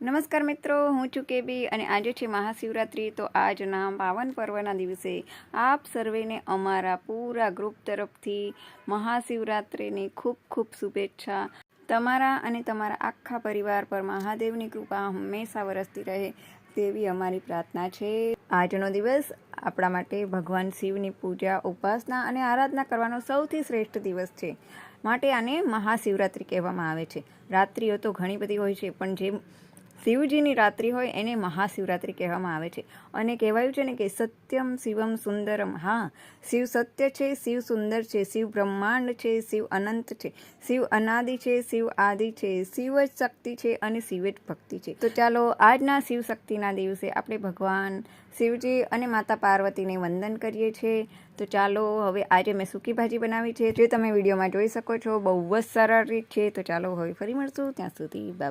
નમસ્કાર મિત્રો, હું છું કેબી અને આજે છે મહાશિવરાત્રિ, તો આજના પાવન પર્વના દિવસે આપ સર્વેને અમારા પૂરા ગ્રુપ તરફથી મહાશિવરાત્રિની ખૂબ ખૂબ શુભેચ્છા. તમારા અને તમારા આખા પરિવાર પર મહાદેવની કૃપા હંમેશા વરસતી રહે તેવી અમારી પ્રાર્થના છે. આજનો દિવસ આપણા માટે ભગવાન શિવની પૂજા, ઉપાસના અને આરાધના કરવાનો સૌથી શ્રેષ્ઠ દિવસ છે. માટે આને મહાશિવરાત્રિ કહેવામાં આવે છે. રાત્રિઓ તો ઘણી બધી હોય છે, પણ જે શિવજીની રાત્રિ હોય એને મહાશિવરાત્રિ કહેવામાં આવે છે. અને કહેવાયું છે ને કે સત્યમ શિવમ સુંદરમ. હા, શિવ સત્ય છે, શિવ સુંદર છે, શિવ બ્રહ્માંડ છે, શિવ અનંત છે, શિવ અનાદિ છે, શિવ આદિ છે, શિવ જ શક્તિ છે અને શિવ જ ભક્તિ છે. તો ચાલો આજના શિવ શક્તિના દિવસે આપણે ભગવાન શિવજી અને માતા પાર્વતીને વંદન કરીએ છીએ. તો ચાલો હવે આજે મેં સૂકી ભાજી બનાવી છે. જે તમે વિડીયોમાં જોઈ શકો છો, બહુ જ સરળ રીત છે. તો ચાલો હવે ફરી મળશું. ત્યાં સુધી બાય